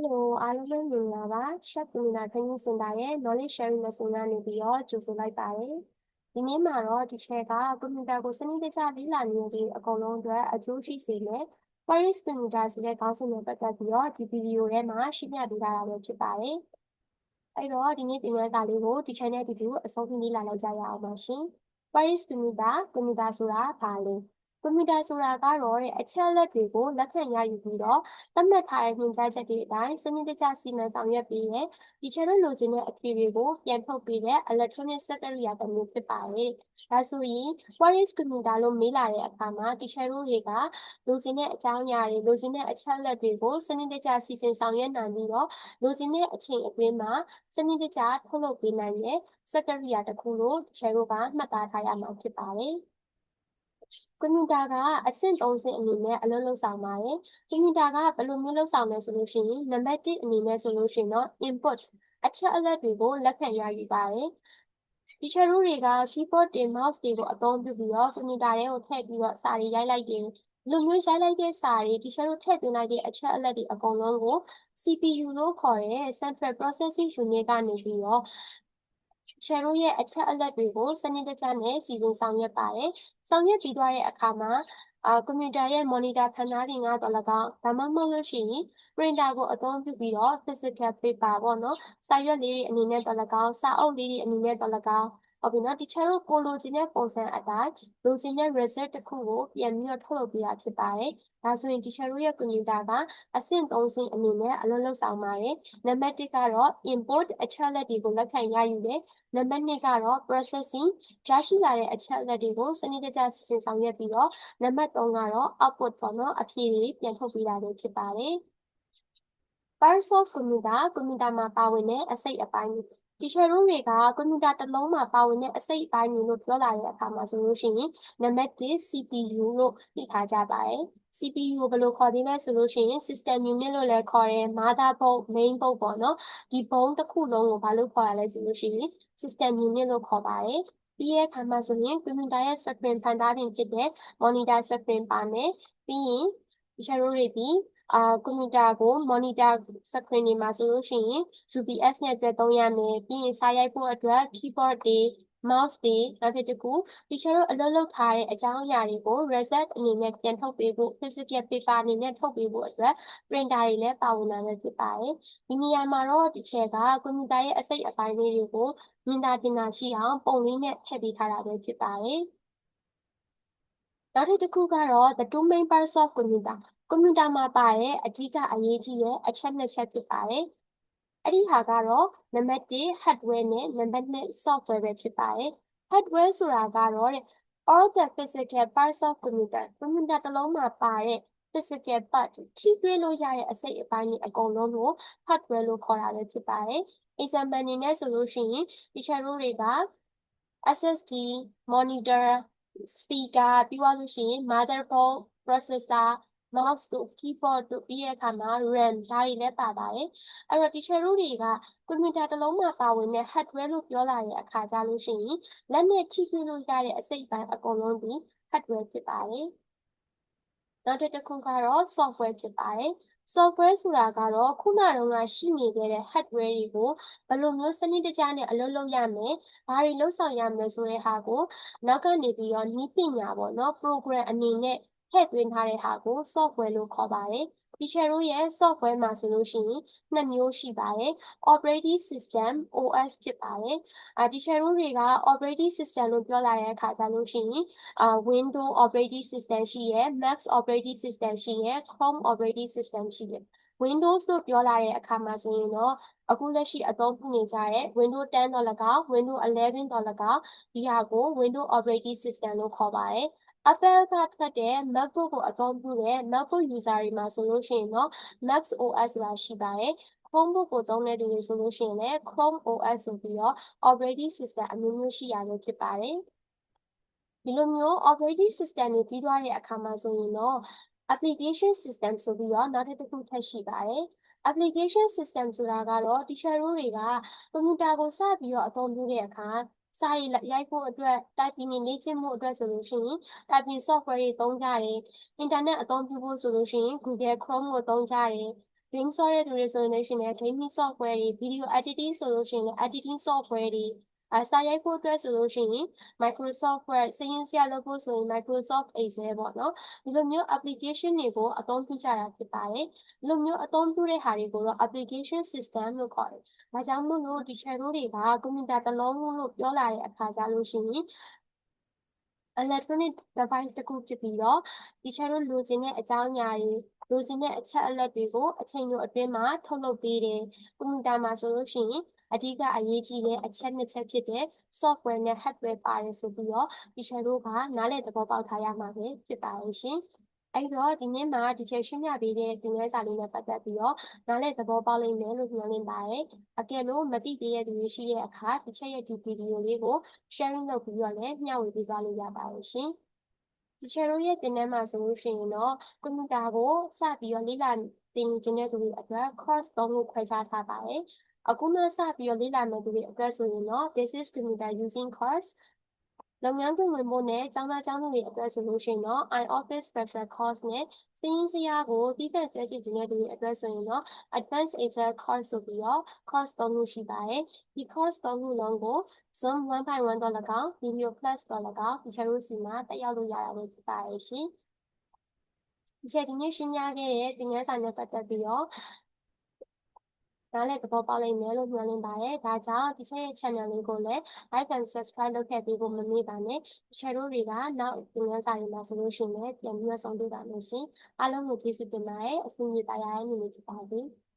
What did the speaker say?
Hello အားလုံးပဲမင်္ဂလာပါ Chef Community Training Center ရဲ့ Knowledge Sharing Lesson ကနေပြီးတော့ကြိုဆိုလိုက်ပါတယ်ဒီနေ့မှာတော့ဒီ share က computer ကိုစနစ်တကျလေ့လာနေတဲ့ဒီအကုန်လုံးအတွက်အကျိုးရှိစေမယ် Paris Computer ဆိုတဲ့ခေါင်းစဉ်နဲ့ပတ်သက်ပြီးတော့ဒီ video ထဲမှာရှင်းပြပေးထားတာပဲဖြစ်ပါတယ်အဲ့တော့ဒီနေ့သင်ခန်းစာလေးကိုဒီ channel ဒီ video အဆုံးထိလေ့လာလိုက်ကြရအောင်ပါရှင် Paris Computer Computer ဆိုတာဘာလဲ ကွန်ပျူတာဆိုတာကတော့တဲ့အချက်အလက်တွေကိုလက်ခံရယူပြီးတော့သတ်မှတ်ထားတဲ့ညွှန်ကြားချက်တွေအတိုင်းစနစ်တကျစီမံဆောင်ရွက်ပေးတဲ့ဒီချက်လိုချင်တဲ့အဖြေတွေကိုပြန်ထုတ်ပေးတဲ့ electronic စက်ကရိယာတစ်မျိုးဖြစ်ပါတယ်။ဒါဆိုရင် what is computer လို့မေးလာတဲ့အခါမှာဒီချက်တို့တွေကလိုချင်တဲ့အကြောင်းအရာတွေလိုချင်တဲ့အချက်အလက်တွေကိုစနစ်တကျစီစဉ်ဆောင်ရွက်နိုင်ပြီးတော့လိုချင်တဲ့အချိန်အတွင်းမှာစနစ်တကျထုတ်လုပ်ပေးနိုင်တဲ့စက်ကရိယာတစ်ခုလို့ဒီချက်တို့ကမှတ်သားထားရမှာဖြစ်ပါတယ်။ ကွန်ပျူတာကအဆင့်၃ဆင့်အနေနဲ့အလုပ်လုပ်ဆောင်ပါတယ်။ကွန်ပျူတာကဘယ်လိုမျိုးလုပ်ဆောင်လဲဆိုလို့ရှိရင်နံပါတ်1အနေနဲ့ဆိုလို့ရှိရင်တော့ input အချက်အလက်တွေကိုလက်ခံရယူပါတယ်။ teacher တို့တွေက keyboard တွေ mouse တွေကိုအသုံးပြုပြီးတော့ကွန်ပျူတာထဲကိုထည့်ပြီးတော့စာတွေရိုက်လိုက်တယ်။လူမျိုးရိုက်လိုက်တဲ့စာတွေ teacher တို့ထည့်သွင်းလိုက်တဲ့အချက်အလက်တွေအကုန်လုံးကို CPU လို့ခေါ်တဲ့ Central Processing Unit ကနေပြီးတော့ share တို့ရဲ့အချက်အလက်တွေကိုစနစ်တကျနဲ့စီစဉ်ဆောင်ရွက်ပါတယ်။ဆောင်ရွက်ပြီးသွားတဲ့အခါမှာအာကွန်ပျူတာရဲ့ monitor ဖန်သားပြင်ကတော့၎င်းဒါမှမဟုတ်လို့ရှိရင် printer ကိုအသုံးပြုပြီးတော့ physical paper ပေါ့နော်စာရွက်လေးတွေအနေနဲ့တော့၎င်းစာအုပ်လေးတွေအနေနဲ့တော့၎င်း ဟုတ်ပြီနော် teacher တို့ကိုလိုချင်တဲ့ပုံစံအတိုင်းလိုချင်တဲ့ result တစ်ခုကိုပြန်ပြီးတော့ထုတ်လုပ်ပေးတာဖြစ်ပါတယ်။ဒါဆိုရင် teacher တို့ရဲ့ computer ကအဆင့်3ဆင့်အနေနဲ့အလုပ်လုပ်ဆောင်ပါတယ်။နံပါတ်1ကတော့ import အချက်အလက်တွေကိုလက်ခံရယူတယ်။နံပါတ်2ကတော့ processing ရရှိလာတဲ့အချက်အလက်တွေကိုစနစ်တကျစီစဉ်ဆောင်ရွက်ပြီးတော့နံပါတ်3ကတော့ output ပေါ့နော်အဖြေတွေပြန်ထုတ်ပေးတာပဲဖြစ်ပါတယ်။ Parts of computer ကွန်ပျူတာမှာပါဝင်တဲ့အစိတ်အပိုင်း တီချာတို့တွေကကွန်ပျူတာတစ်လုံးမှာပါဝင်တဲ့အစိတ်အပိုင်းတွေလို့ပြောလာတဲ့အခါမှာဆိုလို့ရှိရင်နံပါတ်1 CPU လို့သိထားကြပါတယ်။ CPU ကိုဘယ်လိုခေါ်သေးလဲဆိုလို့ရှိရင် system unit လို့လည်းခေါ်တယ် motherboard main board ပေါ့နော်ဒီဘုံတစ်ခုလုံးကိုဘာလို့ခေါ်ရလဲဆိုလို့ရှိရင် system unit လို့ခေါ်ပါတယ်ပြီးရဲ့အခါမှာဆိုရင်ကွန်ပျူတာရဲ့ screen ဖန်သားတင်ဖြစ်တဲ့ monitor screen ပါမယ်ပြီးရင်ဒီချာတို့တွေဒီ အာကွန်ပျူတာကို monitor screen တွေမှာဆိုလို့ရှိရင် UPS နဲ့တွေ့သုံးရမယ်ပြီးရင်စာရိုက်ဖို့အတွက် keyboard တွေ mouse တွေနောက်တစ်ခု teacher တို့အလုပ်လုပ်ထားတဲ့အကြောင်းအရာတွေကို result အနေနဲ့ပြန်ထုတ်ပေးဖို့ physical paper အနေနဲ့ထုတ်ပေးဖို့အတွက် printer တွေလည်းပါဝင်လာမှာဖြစ်ပါတယ်ဒီနေရာမှာတော့ teacher ကကွန်ပျူတာရဲ့အစိတ်အပိုင်းလေးတွေကိုမြင်သာတင်သာရှိအောင်ပုံလေးနဲ့ထည့်ပေးထားတာပဲဖြစ်ပါတယ် နောက်တစ်ခုကတော့ the two main parts of computer ကွန်ပျူတာမှာပါတဲ့အဓိကအရေးကြီးတဲ့အချက်နှစ်ချက်ဖြစ်ပါတယ်။အဲ့ဒီဟာကတော့နံပါတ်1 hardware နဲ့နံပါတ်2 software ပဲဖြစ်ပါတယ်။ hardware ဆိုတာကတော့ all the physical parts of computer ကွန်ပျူတာတစ်လုံးမှာပါတဲ့ physical part ထိတွေ့လို့ရတဲ့အစိတ်အပိုင်းတွေအကုန်လုံးကို hardware လို့ခေါ်တာပဲဖြစ်ပါတယ်။ example အနေနဲ့ဆိုလို့ရှိရင် teacher တို့တွေက SSD monitor speaker ပြီးသွားလို့ရှိရင် motherboard processor mouse တို့ keyboard တို့ပြီးတဲ့အခါမှာ RAM ဒါတွေလည်းပါပါတယ်အဲ့တော့ teacher တို့တွေကကွန်ပျူတာတစ်လုံးမှာပါဝင်တဲ့ hardware လို့ပြောလာတဲ့အခါကျလို့ရှိရင်လက်နဲ့ထိတွေ့လို့ရတဲ့အစိတ်ပိုင်းအကုန်လုံးဒီ hardware ဖြစ်ပါတယ်နောက်တစ်ခုကတော့ software ဖြစ်ပါတယ် software ဆိုတာကတော့ခုနတုန်းကရှိနေခဲ့တဲ့ hardware တွေကိုဘယ်လိုမျိုးစနစ်တကျနဲ့အလုပ်လုပ်ရမယ်။ဘာတွေလုပ်ဆောင်ရမလဲဆိုတဲ့ဟာကိုနောက်ကနေပြီးတော့နည်းပညာပေါ့နော် program အနေနဲ့ထည့်သွင်းထားတဲ့ဟာကို software လို့ခေါ်ပါတယ်။ teacher တို့ရဲ့ software မှာဆိုလို့ရှိရင်နှစ်မျိုးရှိပါတယ်။ operating system OS ဖြစ်ပါတယ်။အာ teacher တို့တွေက operating system လို့ပြောလာတဲ့အခါကျလို့ရှိရင်အာ Windows operating system ရှိရယ် Mac operating system ရှိရယ် Chrome operating system ရှိရယ် Windows လို့ပြောလာတဲ့အခါမှာဆိုရင်တော့အခုလက်ရှိအသုံးပြုနေကြတဲ့ Windows 10တော့၎င်း Windows 11တော့၎င်းဒီဟာကို Windows operating system လို့ခေါ်ပါတယ် Apple ကထွက်တဲ့ MacBook ကိုအသုံးပြုတဲ့ MacBook user တွေမှာဆိုလို့ရှိရင်တော့ Mac OS ဆိုတာရှိပါတယ် Chromebook ကိုသုံးတဲ့သူတွေဆိုလို့ရှိရင်လည်း Chrome OS ဆိုပြီးတော့ operating system အမျိုးမျိုးရှိရလို့ဖြစ်ပါတယ်ဒီလိုမျိုး operating system တွေကြီးသွားတဲ့အခါမှာဆိုရင်တော့ application system ဆိုပြီးတော့နောက်တစ်ခုထပ်ရှိပါတယ် application system ဆိုတာကတော့ teacher တို့တွေကကွန်ပျူတာကိုစပြီးတော့အသုံးပြုတဲ့အခါ စာရေးရိုက်ဖို့အတွက် typing တွေလေ့ကျင့်ဖို့အတွက်ဆိုလို့ရှိရင် typing software တွေသုံးကြတယ်။ internet အသုံးပြုဖို့ဆိုလို့ရှိရင် Google Chrome ကိုသုံးကြတယ် game ဆော့တဲ့သူတွေဆိုရင်လည်းရှင်လည်း gaming software တွေ video editing ဆိုလို့ရှိရင်လည်း editing software တွေ အဲစာရိုက်ဖို့အတွက်ဆိုလို့ရှိရင် Microsoft Word စာရင်းဆရာလုပ်ဖို့ဆိုရင် Microsoft Excel ပေါ့နော်ဒီလိုမျိုး application တွေကိုအသုံးပြုကြတာဖြစ်ပါတယ်ဒီလိုမျိုးအသုံးပြုတဲ့ဟာတွေကိုတော့ application system လို့ခေါ်တယ်ဒါကြောင့်မို့လို့ဒီ channel တွေကကွန်ပျူတာတစ်လုံးလို့ပြောလာတဲ့အခါကျလို့ရှိရင် electronic device တစ်ခုဖြစ်ပြီးတော့ဒီချာတို့လိုချင်တဲ့အကြောင်းအရာတွေလိုချင်တဲ့အချက်အလက်တွေကိုအချိန်တိုအတွင်းမှာထုတ်လုပ်ပေးတယ်ကွန်ပျူတာမှာဆိုလို့ရှိရင် အဓိကအရေးကြီးတဲ့အချက်နှစ်ချက်ဖြစ်တဲ့ software နဲ့ hardware ပါတယ်ဆိုပြီးတော့ဒီချာတို့ကနားလည်သဘောပေါက်ထားရမှာပဲဖြစ်ပါရဲ့ရှင်အဲ့တော့ဒီနေ့မှာဒီချက်ရှင်းပြပေးတဲ့သင်ခန်းစာလေးနဲ့ပတ်သက်ပြီးတော့နားလည်သဘောပေါက်လိမ့်မယ်လို့မျှော်လင့်ပါတယ်။အကယ်လို့မသိသေးတဲ့သူတွေရှိတဲ့အခါဒီချက်ရဲ့ဒီဗီဒီယိုလေးကို sharing လုပ်ပြီးတော့လည်းမျှဝေပေးသွားလို့ရပါတယ်ရှင်။ဒီ channel ရဲ့သင်တန်းမှာဆိုလို့ရှိရင်တော့ကွန်ပျူတာကိုစပြီးတော့လေ့လာသင်ယူခြင်းတဲ့သူတွေအတွက် course သုံးခုခွဲခြားထားပါတယ်။ အခုမှစပြီးတော့လေ့လာမယ့်သူတွေအတွက်ဆိုရင်တော့ Basic Computer Using Course လုပ်ငန်းခွင်ဝင်ဖို့နဲ့ကျောင်းသားကျောင်းသူတွေအတွက်ဆိုလို့ရှိရင်တော့ iOffice Special Course နဲ့စရင်းစရာကိုပြီးသက်ကျွမ်းကျင်နေတဲ့သူတွေအတွက်ဆိုရင်တော့ Advanced Excel Course ဆိုပြီးတော့ course သုံးခုရှိပါတယ်။ဒီ course သုံးခုလုံးကို Zoom 1.1တော့၎င်း Video Plus တော့၎င်းဒီချာတို့စီမှာတက်ရောက်လို့ရတာပဲဖြစ်ပါရဲ့ရှင်။ဒီချက်ဒီနေ့ရှင်းပြခဲ့တဲ့သင်ခန်းစာနဲ့ပတ်သက်ပြီးတော့ နားလည်သဘောပေါက်လိမ့်မယ်လို့မျှော်လင့်ပါတယ်။ဒါကြောင့်ဒီချက်ရဲ့ channel လေးကိုလည်း like and subscribe လုပ်ခဲ့ပေးဖို့မမေ့ပါနဲ့။ share တို့တွေကနောက်သင်ခန်းစာတွေမှာဆိုလို့ရှိရင်လည်းပြန်ပြီးတော့ဆောင်တွေ့ပါမယ်ရှင်။အားလုံးကိုကျေးဇူးတင်ပါတယ်။အဆင်ပြေပါရတဲ့နေ့လေးဖြစ်ပါစေ။